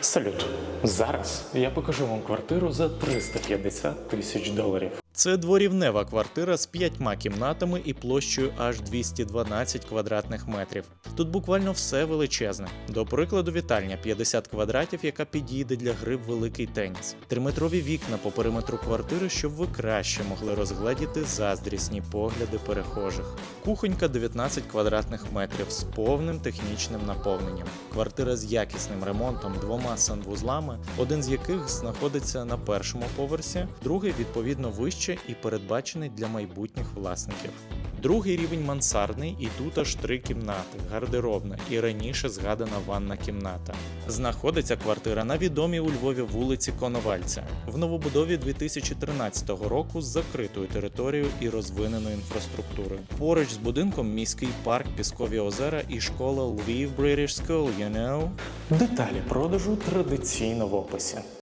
Салют! Зараз я покажу вам квартиру за 350 тисяч доларів. Це дворівнева квартира з п'ятьма кімнатами і площею аж 212 квадратних метрів. Тут буквально все величезне. До прикладу, вітальня 50 квадратів, яка підійде для гри в великий теніс. Триметрові вікна по периметру квартири, щоб ви краще могли розгледіти заздрісні погляди перехожих. Кухонька 19 квадратних метрів з повним технічним наповненням. Квартира з якісним ремонтом, двома санвузлами, один з яких знаходиться на першому поверсі, другий відповідно вище і передбачений для майбутніх власників. Другий рівень мансардний, і тут аж три кімнати, гардеробна і раніше згадана ванна кімната. Знаходиться квартира на відомій у Львові вулиці Коновальця в новобудові 2013 року з закритою територією і розвиненою інфраструктурою. Поруч з будинком міський парк, піскові озера і школа Lviv British School, you know? Деталі продажу традиційно в описі.